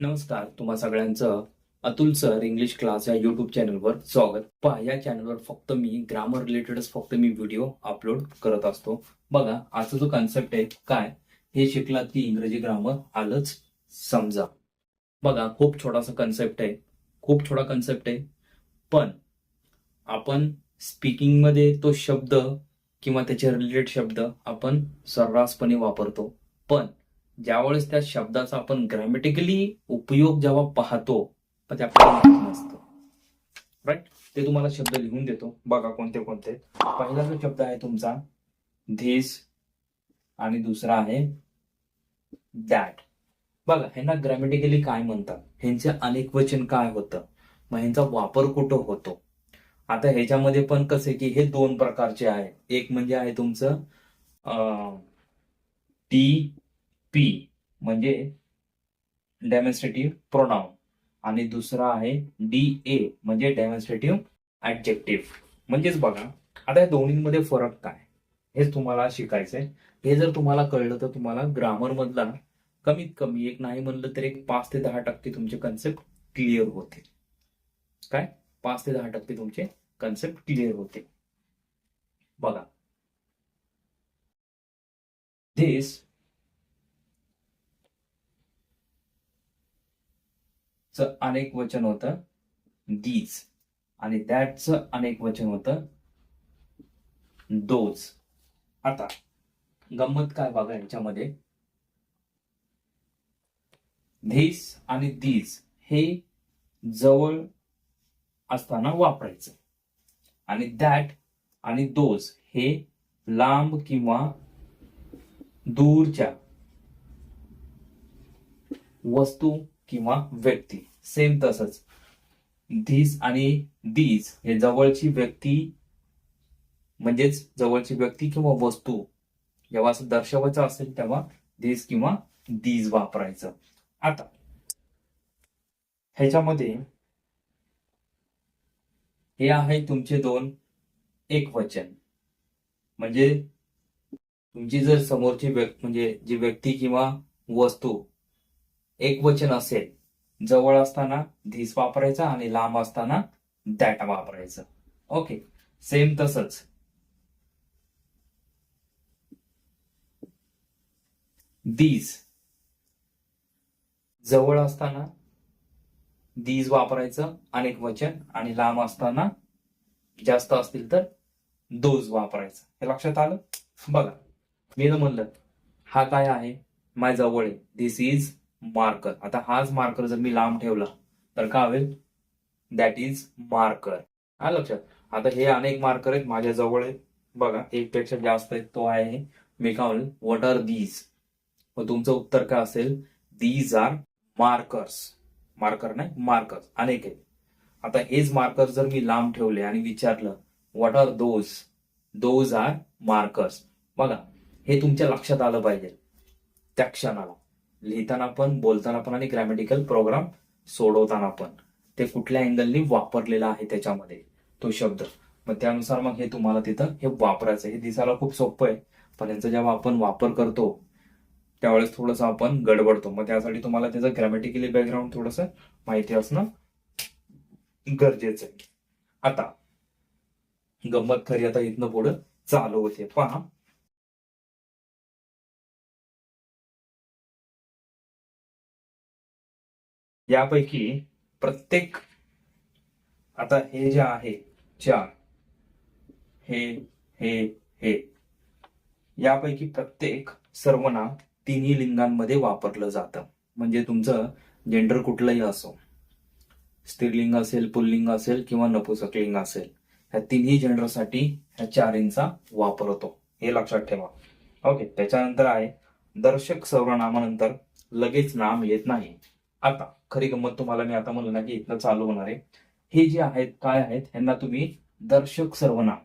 नमस्कार तुम्हा सगळ्यांचं अतुल सर इंग्लिश क्लास या युट्यूब चॅनलवर स्वागत. पहा या चॅनलवर फक्त मी ग्रामर रिलेटेडच फक्त मी व्हिडिओ अपलोड करत असतो. बघा आजचा जो कन्सेप्ट आहे काय? हे शिकलात की इंग्रजी ग्रामर आलंच समजा. बघा खूप छोटासा कन्सेप्ट आहे. खूप छोटा कन्सेप्ट आहे. पण आपण स्पीकिंगमध्ये तो शब्द किंवा त्याचे रिलेटेड शब्द आपण सर्रासपणे वापरतो. पण ज्यावेळेस त्या शब्दाचा आपण ग्रॅमॅटिकली उपयोग जेव्हा पाहतो पण ते आपल्याला नसतं. राईट ते तुम्हाला शब्द लिहून देतो. बघा कोणते कोणते. पहिला जो शब्द आहे तुमचा धीस आणि दुसरा आहे दॅट बघा ह्यांना ग्रॅमॅटिकली काय म्हणतात? ह्यांचे अनेक वचन काय होतं? मग ह्यांचा वापर कुठं होतो? आता ह्याच्यामध्ये पण कसं आहे की हे दोन प्रकारचे आहे एक म्हणजे आहे तुमचं टी पी म्हणजे डेमॉन्स्ट्रेटिव्ह प्रोनाउन आणि दुसरा आहे डी ए म्हणजे डेमॉन्स्ट्रेटिव्ह ऍडजेक्टिव्ह म्हणजेच बघा आता या दोन्हीमध्ये फरक काय? हेच तुम्हाला शिकायचंय. हे जर तुम्हाला कळलं तर तुम्हाला ग्रामर मधला कमीत कमी एक नाही म्हणलं तर एक पाच ते दहा टक्के तुमचे कन्सेप्ट क्लिअर होते. काय? पाच ते दहा टक्के तुमचे कन्सेप्ट क्लिअर होते. बघा. धिस च अनेक वचन होतं. दीज आणि दॅटचं अनेक वचन होतं. दोज आता गंमत काय बघा यांच्यामध्ये? धीस आणि दीज हे जवळ असताना वापरायचं. आणि दॅट आणि दोज हे लांब किंवा दूरच्या वस्तू किंवा व्यक्ती. सेम तसंच. धीस आणि दीज हे जवळची व्यक्ती म्हणजेच जवळची व्यक्ती किंवा वस्तू. जेव्हा असं दर्शवायचं असेल तेव्हा धीस किंवा दीज वापरायचं. आता ह्याच्यामध्ये हे आहे तुमचे दोन एक वचन. म्हणजे तुमची जर समोरची व्यक्ती म्हणजे जी व्यक्ती किंवा वस्तू एक वचन असेल. जवळ असताना धीस वापरायचा आणि लांब असताना दॅट वापरायचं. ओके सेम तसंच. दीज जवळ असताना दीज वापरायचं अनेक वचन आणि लांब असताना जास्त असतील तर दोज वापरायचं. हे लक्षात आलं? बघा मी म्हणलं हा काय आहे? माय जवळ आहे. दिस इज मार्कर आता हाच मार्कर जर मी लांब ठेवला तर काय होईल? दॅट इज मार्कर हा लक्षात. आता हे अनेक मार्कर आहेत माझ्या जवळ आहेत. बघा एक पेक्षा जास्त आहेत तो आहे मी काय म्हणेल? व्हॉट आर दीज मग तुमचं उत्तर काय असेल? दीज आर मार्कर्स मार्कर नाही मार्कर्स अनेक आहेत. आता हेच मार्कर जर मी लांब ठेवले आणि विचारलं what are those those are markers बघा हे तुमच्या लक्षात आलं पाहिजे. त्या क्षणाला. लिहिताना पण बोलताना पण आणि ग्रॅमॅटिकल प्रोग्राम सोडवताना पण. ते कुठल्या अँगलनी वापरलेला आहे त्याच्यामध्ये तो शब्द. मग त्यानुसार मग हे तुम्हाला तिथं हे वापरायचं. हे दिसायला खूप सोपं आहे पण यांचा जेव्हा आपण वापर करतो त्यावेळेस थोडंसं आपण गडबडतो. मग त्यासाठी तुम्हाला त्याचं ग्रॅमॅटिकली बॅकग्राऊंड थोडस माहिती असणं गरजेचं आहे. आता गंमत खरी आता इथनं पुढं चालू होते. पहा यापैकी प्रत्येक आता हे जे आहे चार हे हे हे यापैकी प्रत्येक सर्वनाम तिन्ही लिंगांमध्ये वापरलं जातं. म्हणजे तुमचं जेंडर कुठलंही असो स्त्रीलिंग असेल पुल्लिंग असेल किंवा नपुसकलिंग असेल ह्या तिन्ही जेंडरसाठी ह्या चारींचा वापर होतो. हे लक्षात ठेवा. ओके त्याच्यानंतर आहे दर्शक सर्वनामानंतर लगेच नाम येत नाही. आता खरी गंमत तुम्हाला मी आता म्हणलं ना की इथलं चालू होणार आहे. हे जे आहेत काय आहेत ह्यांना तुम्ही दर्शक सर्वनाम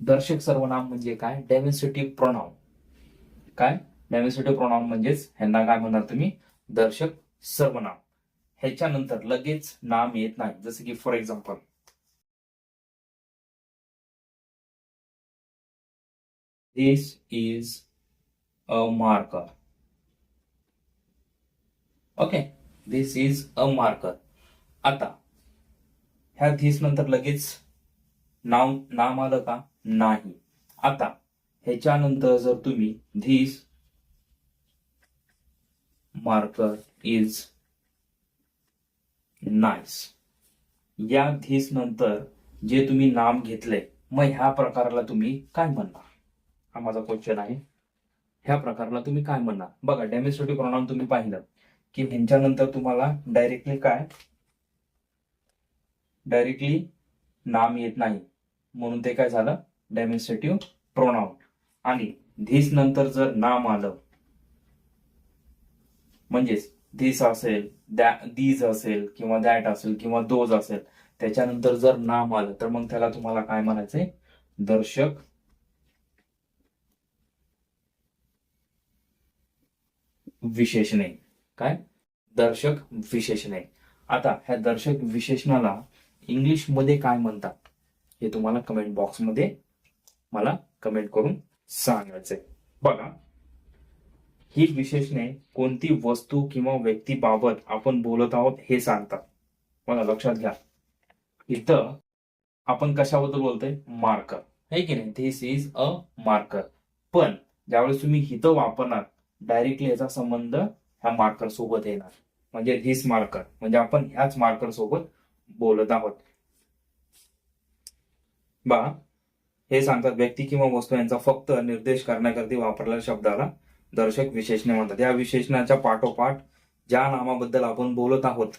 दर्शक सर्वनाम म्हणजे काय? डेमॉन्स्ट्रेटिव्ह प्रोनाउन काय? डेमॉन्स्ट्रेटिव्ह प्रोनाउन म्हणजेच ह्यांना काय म्हणणार तुम्ही? दर्शक सर्वनाम ह्याच्यानंतर लगेच नाम येत नाही. जसं की for example this is a marker okay this is a marker आता ह्या धीस नंतर लगेच नाव नाम आलं का? नाही. आता ह्याच्यानंतर जर तुम्ही धीस मार्कर इज नाईस या धीस नंतर जे तुम्ही नाम घेतलंय मग ह्या प्रकाराला तुम्ही काय म्हणणार? हा माझा क्वेश्चन आहे. ह्या प्रकारला तुम्ही काय म्हणणार? बघा डेमॉन्स्ट्रेटिव्ह प्रोनाउन तुम्ही पाहिलं. की ह्यांच्यानंतर तुम्हाला डायरेक्टली काय? डायरेक्टली नाम येत नाही. म्हणून ते काय झालं? डेमॉन्स्ट्रेटिव्ह प्रोनाउन आणि धीस नंतर जर नाम आलं म्हणजेच धीस असेल द्या दीज असेल किंवा दॅट असेल किंवा दोज असेल त्याच्यानंतर जर नाम आलं तर मग त्याला तुम्हाला काय म्हणायचंय? दर्शक विशेषणे. काय? दर्शक विशेषणे. आता ह्या दर्शक विशेषणाला इंग्लिशमध्ये काय म्हणतात? हे तुम्हाला कमेंट बॉक्समध्ये मला कमेंट करून सांगायचंय. बघा. ही विशेषणे कोणती वस्तू किंवा व्यक्तीबाबत आपण बोलत आहोत हे सांगतात. मला लक्षात घ्या. इथं आपण कशाबद्दल बोलतोय? मार्कर. है की नाही? धिस इज अ मार्कर पण ज्यावेळेस तुम्ही हिथं वापरणार डायरेक्टली याचा संबंध ह्या मार्कर सोबत येणार. म्हणजे धिस मार्कर म्हणजे आपण ह्याच मार्कर सोबत बोलत आहोत. बा हे सांगतात व्यक्ती किंवा वस्तू यांचा फक्त निर्देश करण्याकरती वापरलेल्या शब्दाला दर्शक विशेषणे म्हणतात. या विशेषणाच्या पाठोपाठ ज्या नामाबद्दल आपण बोलत आहोत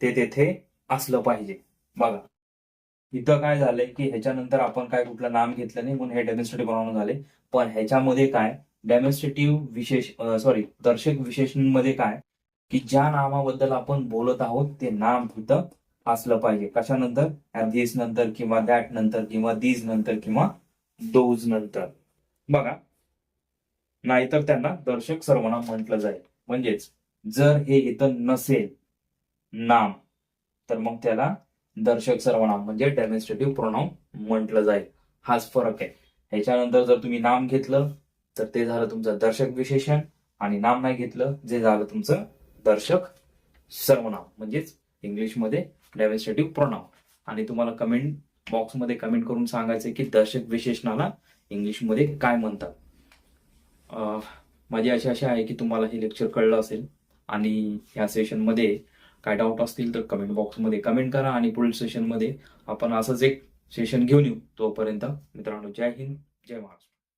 ते तेथे असलं पाहिजे. बघा. इथं काय झालंय की ह्याच्यानंतर आपण काय कुठलं नाम घेतलं नाही म्हणून हे डेमॉन्स्ट्रेटिव्ह बनवून झाले पण ह्याच्यामध्ये काय? डेमॉन्स्ट्रेटिव्ह विशेष सॉरी दर्शक विशेषणमध्ये काय? की ज्या नामाबद्दल आपण बोलत आहोत ते नाम तिथं असलं पाहिजे. कशानंतर? धीस नंतर किंवा दॅट नंतर किंवा दीज नंतर किंवा दोज नंतर. बघा. नाहीतर त्यांना दर्शक सर्वनाम म्हटलं जाईल. म्हणजेच जर हे इथं नसेल नाम तर मग त्याला दर्शक सर्वनाम म्हणजे डेमॉन्स्ट्रेटिव्ह प्रोनाम म्हटलं जाईल. हाच फरक आहे. ह्याच्यानंतर जर तुम्ही नाम घेतलं तर ते झालं तुमचं दर्शक विशेषण आणि नाम नाही घेतलं जे झालं तुमचं दर्शक सर्वनाम. म्हणजेच इंग्लिशमध्ये डेमॉन्स्ट्रेटिव्ह प्रोनाम आणि तुम्हाला कमेंट बॉक्समध्ये कमेंट करून सांगायचं की दर्शक विशेषणाला इंग्लिशमध्ये काय म्हणतात. माझी अशी आशा आहे की तुम्हाला हे लेक्चर कळलं असेल. आणि ह्या सेशनमध्ये काय डाऊट असतील तर कमेंट बॉक्समध्ये कमेंट करा आणि पुढील सेशनमध्ये आपण असंच एक सेशन घेऊन येऊ तोपर्यंत मित्रांनो जय हिंद जय महाराष्ट्र.